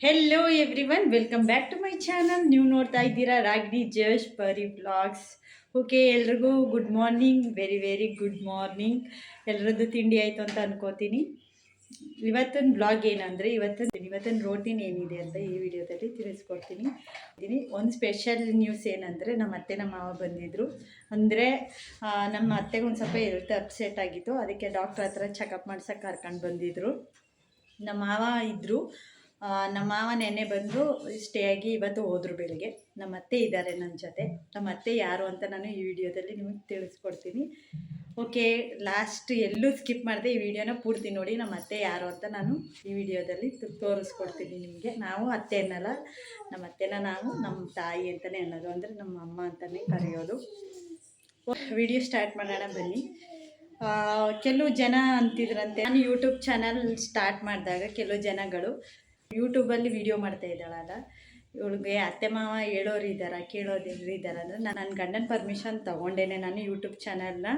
Hello everyone welcome back to my channel ನೀವು ನೋಡ್ತಾ ಇದ್ದೀರಾ ರಾಗಿಣಿ ಜಶ್ ಪರಿ ಬ್ಲಾಗ್ಸ್ ಓಕೆ ಎಲ್ರಿಗೂ good morning very very good morning ಎಲ್ರದ್ದು ತಿಂಡಿ ಆಯಿತು ಅಂತ ಅನ್ಕೋತೀನಿ. ಇವತ್ತಿನ ಬ್ಲಾಗ್ ಏನಂದರೆ, ಇವತ್ತಿನ ಇವತ್ತಿನ ರೋಟೀನ್ ಏನಿದೆ ಅಂತ ಈ ವಿಡಿಯೋದಲ್ಲಿ ತಿಳಿಸ್ಕೊಡ್ತೀನಿ. ಇದ್ದೀನಿ ಒಂದು ಸ್ಪೆಷಲ್ ನ್ಯೂಸ್ ಏನಂದರೆ, ನಮ್ಮ ಅತ್ತೆ ನಮ್ಮ ಮಾವ ಬಂದಿದ್ದರು ಅಂದರೆ ನಮ್ಮ ಅತ್ತೆಗೆ ಒಂದು ಸ್ವಲ್ಪ ಹೆಲ್ತ್ ಅಪ್ಸೆಟ್ ಆಗಿತ್ತು. ಅದಕ್ಕೆ ಡಾಕ್ಟ್ರ್ ಹತ್ರ ಚೆಕಪ್ ಮಾಡ್ಸೋಕೆ ಕರ್ಕೊಂಡು ಬಂದಿದ್ದರು ನಮ್ಮ ಮಾವ ಇದ್ದರು ನಮ್ಮ ಮಾವ ನೆನ್ನೆ ಬಂದು ಸ್ಟೇ ಆಗಿ ಇವತ್ತು ಹೋದ್ರು ಬೆಳಿಗ್ಗೆ. ನಮ್ಮ ಅತ್ತೆ ಇದ್ದಾರೆ ನನ್ನ ಜೊತೆ. ನಮ್ಮ ಅತ್ತೆ ಯಾರು ಅಂತ ನಾನು ಈ ವಿಡಿಯೋದಲ್ಲಿ ನಿಮಗೆ ತಿಳಿಸ್ಕೊಡ್ತೀನಿ. ಓಕೆ ಲಾಸ್ಟ್ ಎಲ್ಲೂ ಸ್ಕಿಪ್ ಮಾಡಿದೆ ಈ ವಿಡಿಯೋನ ಪೂರ್ತಿ ನೋಡಿ ನಮ್ಮ ಅತ್ತೆ ಯಾರು ಅಂತ ನಾನು ಈ ವಿಡಿಯೋದಲ್ಲಿ ತೋರಿಸ್ಕೊಡ್ತೀನಿ ನಿಮಗೆ. ನಾವು ಅತ್ತೆ ಅನ್ನಲ್ಲ ನಮ್ಮ ಅತ್ತೆನ ನಾವು ನಮ್ಮ ತಾಯಿ ಅಂತಲೇ ಅನ್ನೋದು, ಅಂದರೆ ನಮ್ಮ ಅಮ್ಮ ಅಂತಲೇ ಕರೆಯೋದು. ವಿಡಿಯೋ ಸ್ಟಾರ್ಟ್ ಮಾಡೋಣ ಬನ್ನಿ. ಕೆಲವು ಜನ ಅಂತಿದ್ರಂತೆ. ನಾನು ಯೂಟ್ಯೂಬ್ ಚಾನಲ್ ಸ್ಟಾರ್ಟ್ ಮಾಡಿದಾಗ ಕೆಲವು ಜನಗಳು ಯೂಟ್ಯೂಬಲ್ಲಿ ವಿಡಿಯೋ ಮಾಡ್ತಾ ಇದ್ದಾಳಲ್ಲ. ಇವಳಿಗೆ ಅತ್ತೆ ಮಾವ ಹೇಳೋರು ಇದ್ದಾರ ಕೇಳೋರು ಇದ್ದಾರ ಅಂದರೆ ನಾನು ನನ್ನ ಗಂಡನ ಪರ್ಮಿಷನ್ ತೊಗೊಂಡೇನೆ ನಾನು ಯೂಟ್ಯೂಬ್ ಚಾನಲ್ನ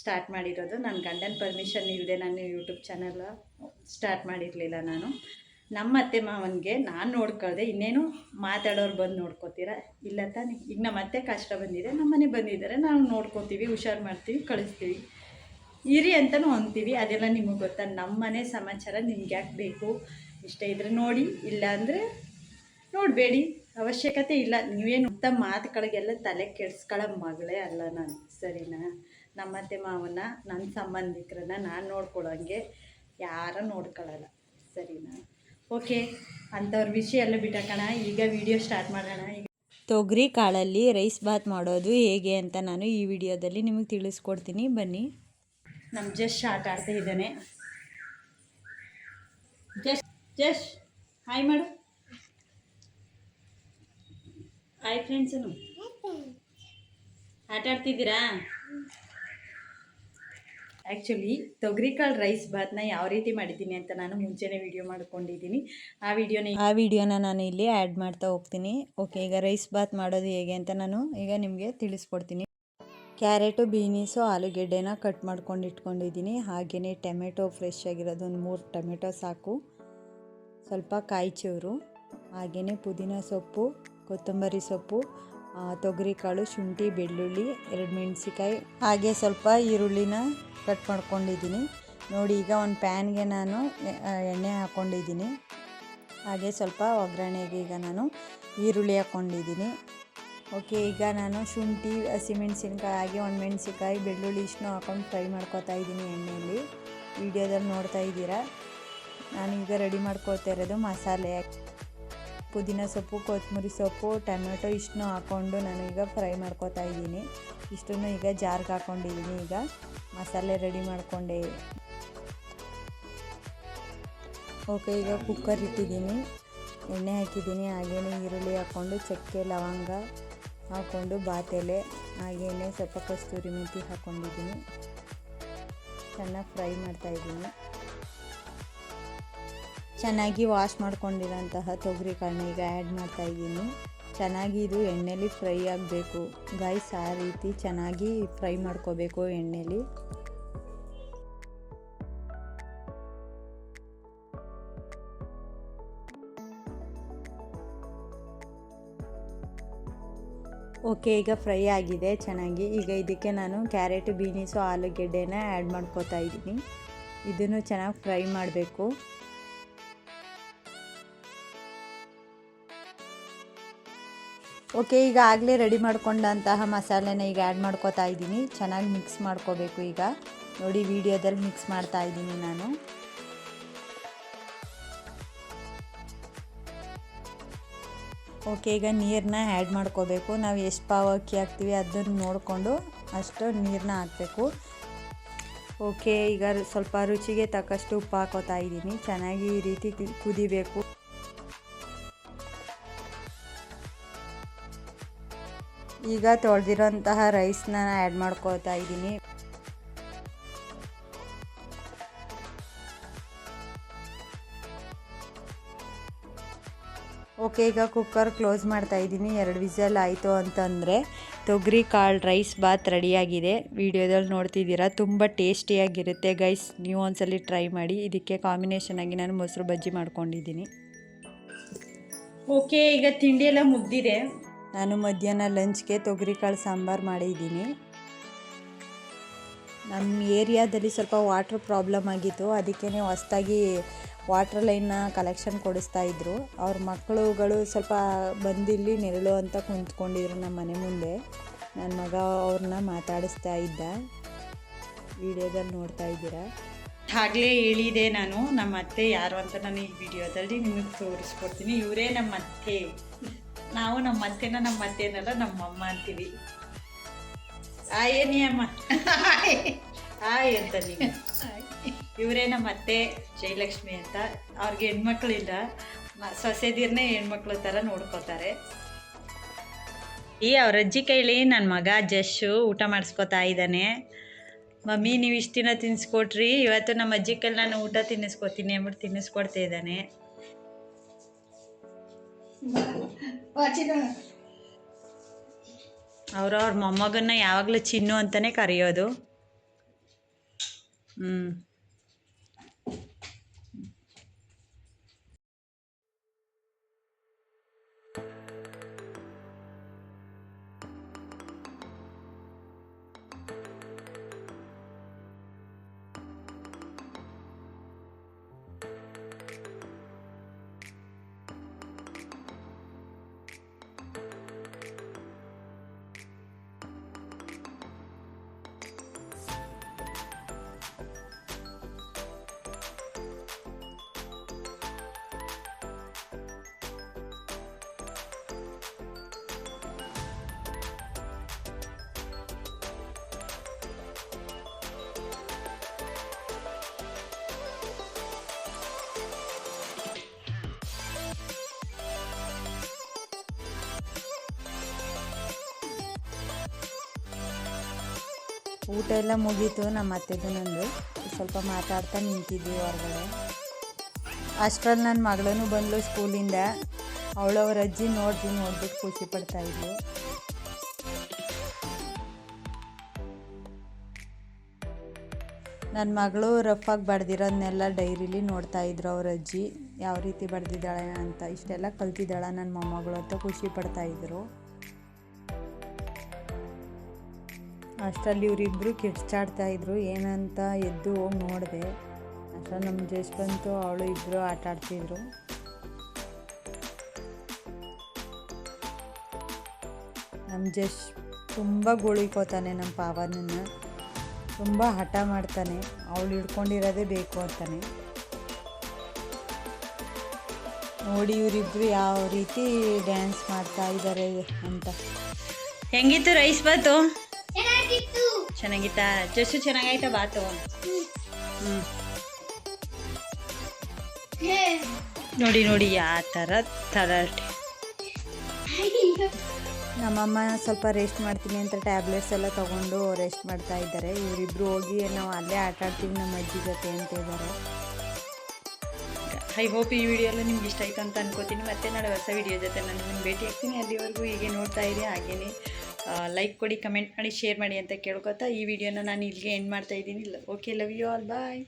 ಸ್ಟಾರ್ಟ್ ಮಾಡಿರೋದು. ನನ್ನ ಗಂಡನ ಪರ್ಮಿಷನ್ ಇಲ್ಲದೆ ನಾನು ಯೂಟ್ಯೂಬ್ ಚಾನಲ್ ಸ್ಟಾರ್ಟ್ ಮಾಡಿರಲಿಲ್ಲ ನಾನು. ನಮ್ಮ ಅತ್ತೆ ಮಾವನಿಗೆ ನಾನು ನೋಡ್ಕೊಳ್ದೆ. ಇನ್ನೇನು ಮಾತಾಡೋರು ಬಂದು ನೋಡ್ಕೋತೀರಾ? ಇಲ್ಲ ತಾನೇ. ಈಗ ನಮ್ಮ ಅತ್ತೆ ಕಷ್ಟ ಬಂದಿದೆ. ನಮ್ಮ ಮನೆ ಬಂದಿದ್ದಾರೆ. ನಾವು ನೋಡ್ಕೋತೀವಿ, ಹುಷಾರು ಮಾಡ್ತೀವಿ, ಕಳಿಸ್ತೀವಿ. ಇರಿ ಅಂತಲೂ ಅಂತೀವಿ. ಅದೆಲ್ಲ ನಿಮಗೆ ಗೊತ್ತಾ? ನಮ್ಮ ಮನೆ ಸಮಾಚಾರ ನಿಮ್ಗೆ ಯಾಕೆ ಬೇಕು? ಇಷ್ಟ ಇದ್ರೆ ನೋಡಿ ಇಲ್ಲ ಅಂದರೆ ನೋಡಬೇಡಿ. ಅವಶ್ಯಕತೆ ಇಲ್ಲ. ನೀವೇನು ಅಂತ ಮಾತುಗಳಿಗೆಲ್ಲ ತಲೆ ಕೆಡ್ಸ್ಕೊಳ್ಳೋ ಮಗಳೇ ಅಲ್ಲ ನಾನು. ಸರಿನಾ? ನಮ್ಮತ್ತೆ ಮಾವನ, ನನ್ನ ಸಂಬಂಧಿಕರನ್ನ ನಾನು ನೋಡ್ಕೊಳ್ಳೋಂಗೆ ಯಾರ ನೋಡ್ಕೊಳ್ಳಲ್ಲ ಸರಿನಾ? ಓಕೆ, ಅಂಥವ್ರ ವಿಷಯ ಎಲ್ಲ ಬಿಟ್ಟಕಣ. ಈಗ ವಿಡಿಯೋ ಸ್ಟಾರ್ಟ್ ಮಾಡೋಣ. ಈಗ ತೊಗರಿ ಕಾಳಲ್ಲಿ ರೈಸ್ ಬಾತ್ ಮಾಡೋದು ಹೇಗೆ ಅಂತ ನಾನು ಈ ವಿಡಿಯೋದಲ್ಲಿ ನಿಮಗೆ ತಿಳಿಸ್ಕೊಡ್ತೀನಿ. ಬನ್ನಿ. ನಮ್ಮ ಜಸ್ಟ್ ಆಟ ಆಡ್ತಾ ಇದ್ದಾನೆ. ಜಸ್ಟ್ ಜಸ್ಟ್ ಹಾಯ್ ಮಾಡು ಹಾಯ್ ಫ್ರೆಂಡ್ಸನು ಆಟ ಆಡ್ತಿದ್ದೀರಾ? ಆ್ಯಕ್ಚುಲಿ ತೊಗರಿಕಾಳು ರೈಸ್ ಬಾತ್ನ ಯಾವ ರೀತಿ ಮಾಡಿದ್ದೀನಿ ಅಂತ ನಾನು ಮುಂಚೆನೇ ವಿಡಿಯೋ ಮಾಡ್ಕೊಂಡಿದ್ದೀನಿ. ಆ ವಿಡಿಯೋನ ಆ ವಿಡಿಯೋನ ನಾನು ಇಲ್ಲಿ ಆ್ಯಡ್ ಮಾಡ್ತಾ ಹೋಗ್ತೀನಿ. ಓಕೆ ಈಗ ರೈಸ್ ಬಾತ್ ಮಾಡೋದು ಹೇಗೆ ಅಂತ ನಾನು ಈಗ ನಿಮಗೆ ತಿಳಿಸ್ಕೊಡ್ತೀನಿ. ಕ್ಯಾರೆಟು ಬೀನೀಸು ಆಲೂಗೆಡ್ಡೆನ ಕಟ್ ಮಾಡ್ಕೊಂಡು ಇಟ್ಕೊಂಡಿದ್ದೀನಿ. ಹಾಗೆಯೇ ಟೊಮೆಟೊ ಫ್ರೆಶ್ ಆಗಿರೋದು, ಒಂದು ಮೂರು ಟೊಮೆಟೊ ಸಾಕು. ಸ್ವಲ್ಪ ಕಾಯಿ ಚೂರು ಹಾಗೆಯೇ ಪುದೀನ ಸೊಪ್ಪು, ಕೊತ್ತಂಬರಿ ಸೊಪ್ಪು ತೊಗರಿ ತೊಗರಿಕಾಳು, ಶುಂಠಿ, ಬೆಳ್ಳುಳ್ಳಿ, ಎರಡು ಮೆಣಸಿಕಾಯಿ ಹಾಗೆ ಸ್ವಲ್ಪ ಈರುಳ್ಳಿನ ಕಟ್ ಮಾಡ್ಕೊಂಡಿದ್ದೀನಿ. ನೋಡಿ, ಈಗ ಒಂದು ಪ್ಯಾನ್ಗೆ ನಾನು ಎಣ್ಣೆ ಹಾಕ್ಕೊಂಡಿದ್ದೀನಿ ಹಾಗೆ ಸ್ವಲ್ಪ ಒಗ್ಗರಣೆಗೆ ಈಗ ನಾನು ಈರುಳ್ಳಿ ಹಾಕ್ಕೊಂಡಿದ್ದೀನಿ ಓಕೆ, ಈಗ ನಾನು ಶುಂಠಿ ಹಸಿಮೆಣ್ಸಿನ್ಕಾಯಿ ಹಾಗೆ ಒಂದು ಮೆಣಸಿನ್ಕಾಯಿ, ಬೆಳ್ಳುಳ್ಳಿ ಇಷ್ಟನ್ನು ಹಾಕೊಂಡು ಫ್ರೈ ಮಾಡ್ಕೊತಾ ಇದ್ದೀನಿ ಎಣ್ಣೆಯಲ್ಲಿ. ವಿಡಿಯೋದಲ್ಲಿ ನೋಡ್ತಾ ಇದ್ದೀರಾ? ನಾನು ಈಗ ರೆಡಿ ಮಾಡ್ಕೊಳ್ತಾ ಇರೋದು ಮಸಾಲೆ, ಪುದೀನ ಸೊಪ್ಪು, ಕೊತ್ತಂಬರಿ ಸೊಪ್ಪು, ಟೊಮೆಟೊ ಇಷ್ಟನ್ನು ಹಾಕ್ಕೊಂಡು ನಾನು ಈಗ ಫ್ರೈ ಮಾಡ್ಕೊತಾ ಇದ್ದೀನಿ. ಇಷ್ಟನ್ನು ಈಗ ಜಾರ್ಗೆ ಹಾಕ್ಕೊಂಡಿದ್ದೀನಿ ಈಗ. ಮಸಾಲೆ ರೆಡಿ ಮಾಡಿಕೊಂಡೆ. ಓಕೆ, ಈಗ ಕುಕ್ಕರ್ ಇಟ್ಟಿದ್ದೀನಿ. ಎಣ್ಣೆ ಹಾಕಿದ್ದೀನಿ, ಹಾಗೇನೆ ಈರುಳ್ಳಿ ಹಾಕ್ಕೊಂಡು, ಚಕ್ಕೆ, ಲವಂಗ ಹಾಕ್ಕೊಂಡು, ಬಾತೆಲೆ, ಹಾಗೇನೆ ಸ್ವಲ್ಪ ಕಸ್ತೂರಿ ಮೆಂತಿ ಹಾಕ್ಕೊಂಡಿದ್ದೀನಿ. ಚೆನ್ನಾಗಿ ಫ್ರೈ ಮಾಡ್ತಾಯಿದ್ದೀನಿ ಚೆನ್ನಾಗಿ ವಾಶ್ ಮಾಡ್ಕೊಂಡಿರೋಂತಹ ತೊಗರಿ ಕಾಳನ್ನ ಈಗ ಆ್ಯಡ್ ಮಾಡ್ತಾ ಇದ್ದೀನಿ. ಚೆನ್ನಾಗಿ ಇದು ಎಣ್ಣೆಲಿ ಫ್ರೈ ಆಗಬೇಕು. ಗೈಸ್ ಆ ರೀತಿ ಚೆನ್ನಾಗಿ ಫ್ರೈ ಮಾಡ್ಕೋಬೇಕು ಎಣ್ಣೆಲಿ. ಓಕೆ ಈಗ ಫ್ರೈ ಆಗಿದೆ, ಚೆನ್ನಾಗಿ. ಈಗ ಇದಕ್ಕೆ ನಾನು ಕ್ಯಾರೆಟ್, ಬೀನೀಸು, ಆಲೂಗೆಡ್ಡೆನ ಆ್ಯಡ್ ಮಾಡ್ಕೋತಾ ಇದ್ದೀನಿ. ಇದನ್ನು ಚೆನ್ನಾಗಿ ಫ್ರೈ ಮಾಡಬೇಕು. ಓಕೆ ಈಗ ಆಗಲೇ ರೆಡಿ ಮಾಡ್ಕೊಂಡಂತಹ ಮಸಾಲೆನ ಈಗ ಆ್ಯಡ್ ಮಾಡ್ಕೋತಾ ಇದ್ದೀನಿ. ಚೆನ್ನಾಗಿ ಮಿಕ್ಸ್ ಮಾಡ್ಕೋಬೇಕು ಈಗ. ನೋಡಿ ವಿಡಿಯೋದಲ್ಲಿ ಮಿಕ್ಸ್ ಮಾಡ್ತಾ ಇದ್ದೀನಿ ನಾನು. ಓಕೆ ಈಗ ನೀರನ್ನ ಆ್ಯಡ್ ಮಾಡ್ಕೋಬೇಕು. ನಾವು ಎಷ್ಟು ಪಾವು ಅಕ್ಕಿ ಹಾಕ್ತೀವಿ ಅದನ್ನು ನೋಡಿಕೊಂಡು ಅಷ್ಟು ನೀರನ್ನ ಹಾಕಬೇಕು. ಓಕೆ ಈಗ ಸ್ವಲ್ಪ ರುಚಿಗೆ ತಕ್ಕಷ್ಟು ಉಪ್ಪು ಹಾಕೋತಾ ಇದ್ದೀನಿ. ಚೆನ್ನಾಗಿ ಈ ರೀತಿ ಕುದಿಬೇಕು. ಈಗ ತೊಳೆದಿರೋಂತಹ ರೈಸ್ನ ಆ್ಯಡ್ ಮಾಡ್ಕೋತಾ ಇದ್ದೀನಿ. ಓಕೆ ಈಗ ಕುಕ್ಕರ್ ಕ್ಲೋಸ್ ಮಾಡ್ತಾ ಇದ್ದೀನಿ. ಎರಡು ವಿಸಲ್ ಆಯಿತು ಅಂತಂದರೆ ತೊಗರಿ, ಕಾಳು ರೈಸ್ ಬಾತ್ ರೆಡಿಯಾಗಿದೆ ವಿಡಿಯೋದಲ್ಲಿ ನೋಡ್ತಿದ್ದೀರಾ, ತುಂಬ ಟೇಸ್ಟಿಯಾಗಿರುತ್ತೆ ಗೈಸ್ ನೀವು ಒಂದ್ಸಲಿ ಟ್ರೈ ಮಾಡಿ. ಇದಕ್ಕೆ ಕಾಂಬಿನೇಷನ್ ಆಗಿ ನಾನು ಮೊಸರು ಬಜ್ಜಿ ಮಾಡ್ಕೊಂಡಿದ್ದೀನಿ. ಓಕೆ ಈಗ ತಿಂಡಿ ಎಲ್ಲ ಮುಗ್ದಿದೆ. ನಾನು ಮಧ್ಯಾಹ್ನ ಲಂಚ್ಗೆ ತೊಗರಿಕಾಳು ಸಾಂಬಾರು ಮಾಡಿದ್ದೀನಿ. ನಮ್ಮ ಏರಿಯಾದಲ್ಲಿ ಸ್ವಲ್ಪ ವಾಟ್ರ್ ಪ್ರಾಬ್ಲಮ್ ಆಗಿತ್ತು. ಅದಕ್ಕೇ ಹೊಸ್ದಾಗಿ ವಾಟ್ರ್ ಲೈನ್ನ ಕಲೆಕ್ಷನ್ ಕೊಡಿಸ್ತಾ ಇದ್ದರು ಅವ್ರ ಮಕ್ಕಳುಗಳು ಸ್ವಲ್ಪ ಬಂದಿಲ್ಲಿ ನೆರಳು ಅಂತ ಕುಂತ್ಕೊಂಡಿದ್ರು ನಮ್ಮ ಮನೆ ಮುಂದೆ. ನನ್ನ ಮಗ ಅವ್ರನ್ನ ಮಾತಾಡಿಸ್ತಾ ಇದ್ದ. ವಿಡಿಯೋದಲ್ಲಿ ನೋಡ್ತಾ ಇದ್ದೀರಾ? ಆಗಲೇ ಹೇಳಿದೆ ನಾನು. ನಮ್ಮ ಅತ್ತೆ ಯಾರು ಅಂತ ನಾನು ಈ ವಿಡಿಯೋದಲ್ಲಿ ನಿಮಗೆ ತೋರಿಸ್ಕೊಡ್ತೀನಿ. ಇವರೇ ನಮ್ಮ ಅತ್ತೆ. ನಾವು ನಮ್ಮ ಅತ್ತೆನ ನಮ್ಮ ಅತ್ತೆನಲ್ಲ ನಮ್ಮ ಅಮ್ಮ ಅಂತೀವಿ. ಆಯೇನಿ ಅಮ್ಮ ಆಯ್. ಅಂತ ನೀವು ಇವರೇ ನಮ್ಮ ಅತ್ತೆ ಜಯಲಕ್ಷ್ಮಿ ಅಂತ. ಅವ್ರಿಗೆ ಹೆಣ್ಮಕ್ಳಿಲ್ಲ. ಸೊಸೆದಿರ್ನೇ ಹೆಣ್ಮಕ್ಳು ಥರ ನೋಡ್ಕೋತಾರೆ. ಈ ಅವ್ರ ಅಜ್ಜಿ ಕೈಲಿ ನನ್ನ ಮಗ ಜಶ್ಶು ಊಟ ಮಾಡಿಸ್ಕೊತಾ ಇದ್ದಾನೆ. ಮಮ್ಮಿ, ನೀವು ಇಷ್ಟು ದಿನ ತಿನ್ನಿಸ್ಕೊಟ್ರಿ ಇವತ್ತು ನಮ್ಮ ಅಜ್ಜಿ ಕೈಲಿ ನಾನು ಊಟ ತಿನ್ನಿಸ್ಕೊತೀನಿ ಅಂದ್ಬಿಟ್ಟು ತಿನ್ನಿಸ್ಕೊಡ್ತಾ ಇದ್ದಾನೆ. ಅವರು ಅವ್ರ ಮೊಮ್ಮಗನ್ನ ಯಾವಾಗಲೂ ಚಿನ್ನು ಅಂತಾನೆ ಕರೆಯೋದು. ಹ್ಞೂ ಊಟ ಎಲ್ಲ ಮುಗೀತು, ನಮ್ಮ ಅತ್ತೆದು ನಂದು. ಸ್ವಲ್ಪ ಮಾತಾಡ್ತಾ ನಿಂತಿದ್ವಿ ಹೊರಗಡೆ. ಅಷ್ಟರಲ್ಲಿ ನನ್ನ ಮಗಳೂ ಬಂದಳು ಸ್ಕೂಲಿಂದ. ಅವಳವ್ರ ಅಜ್ಜಿ ನೋಡ್ದು ನೋಡ್ಬಿಟ್ಟು ಖುಷಿ ಪಡ್ತಾ ಇದ್ಲು. ನನ್ನ ಮಗಳು ರಫಾಗಿ ಬಡ್ದಿರೋದನ್ನೆಲ್ಲ ಡೈರಿಲಿ ನೋಡ್ತಾ ಇದ್ರು ಅವ್ರ ಅಜ್ಜಿ. ಯಾವ ರೀತಿ ಬಡ್ದಿದ್ದಾಳೆ ಅಂತ ಇಷ್ಟೆಲ್ಲ ಕಲ್ತಿದ್ದಾಳೆ ನನ್ನ ಮೊಮ್ಮಗಳು ಅಂತ ಖುಷಿ ಪಡ್ತಾ ಅಷ್ಟರಲ್ಲಿ ಇವರಿಬ್ಬರು ಕಿಡ್ಚಾಡ್ತಾ ಇದ್ರು. ಏನಂತ ಎದ್ದು ಹೋಗಿ ನೋಡಿದೆ. ಅಷ್ಟರಲ್ಲಿ ನಮ್ಮ ಜಸ್ಟ್ ಬಂತು, ಅವಳು ಇಬ್ಬರು ಆಟ ಆಡ್ತಿದ್ರು. ನಮ್ಮ ಜಶ್ ತುಂಬ ಗುಳಿಕೋತಾನೆ ನಮ್ಮ ಪಾವನನ್ನ ತುಂಬ ಹಠ ಮಾಡ್ತಾನೆ. ಅವಳು ಹಿಡ್ಕೊಂಡಿರೋದೇ ಬೇಕು ಅಂತಾನೆ. ನೋಡಿ ಇವರಿಬ್ರು ಯಾವ ರೀತಿ ಡ್ಯಾನ್ಸ್ ಮಾಡ್ತಾ ಇದ್ದಾರೆ ಅಂತ. ಹೆಂಗಿತ್ತು ರೈಸ್ ಬಾತು? ಚೆನ್ನಾಗಿತ್ತಾ? ಜಸ್ಸು ಬಾ ಬಾತು ಹ್ಞೂ ನೋಡಿ ನೋಡಿ ಯಾವ ಥರ ನಮ್ಮಮ್ಮ ಸ್ವಲ್ಪ ರೆಸ್ಟ್ ಮಾಡ್ತೀನಿ ಅಂತ ಟ್ಯಾಬ್ಲೆಟ್ಸ್ ಎಲ್ಲ ತೊಗೊಂಡು ರೆಸ್ಟ್ ಮಾಡ್ತಾ ಇದ್ದಾರೆ. ಇವರಿಬ್ರು ಹೋಗಿ ನಾವು ಅಲ್ಲೇ ಆಟ ಆಡ್ತೀವಿ, ನಮ್ಮ ಅಜ್ಜಿ ಜೊತೆ ಅಂತ ಇದ್ದಾರೆ. ಐ ಹೋಪ್ ಈ ವಿಡಿಯೋ ಎಲ್ಲ ನಿಮ್ಗೆ ಇಷ್ಟ ಆಯ್ತು ಅಂತ ಅನ್ಕೋತೀನಿ. ಮತ್ತೆ ನಾಳೆ ಹೊಸ ವಿಡಿಯೋ ಜೊತೆ ನಾನು ನಿಮ್ಗೆ ಭೇಟಿ ಆಗ್ತೀನಿ ಅಲ್ಲಿವರೆಗೂ ಹೀಗೆ ನೋಡ್ತಾ ಇರಿ. ಹಾಗೇನೆ. ಲೈಕ್ ಕೊಡಿ ಕಮೆಂಟ್ ಮಾಡಿ ಶೇರ್ ಮಾಡಿ ಅಂತ ಕೇಳ್ಕೊತಾ ಈ ವಿಡಿಯೋನ ನಾನು ಇಲ್ಲಿಗೆ ಎಂಡ್ ಮಾಡ್ತಾ ಇದ್ದೀನಿ. Okay love you all bye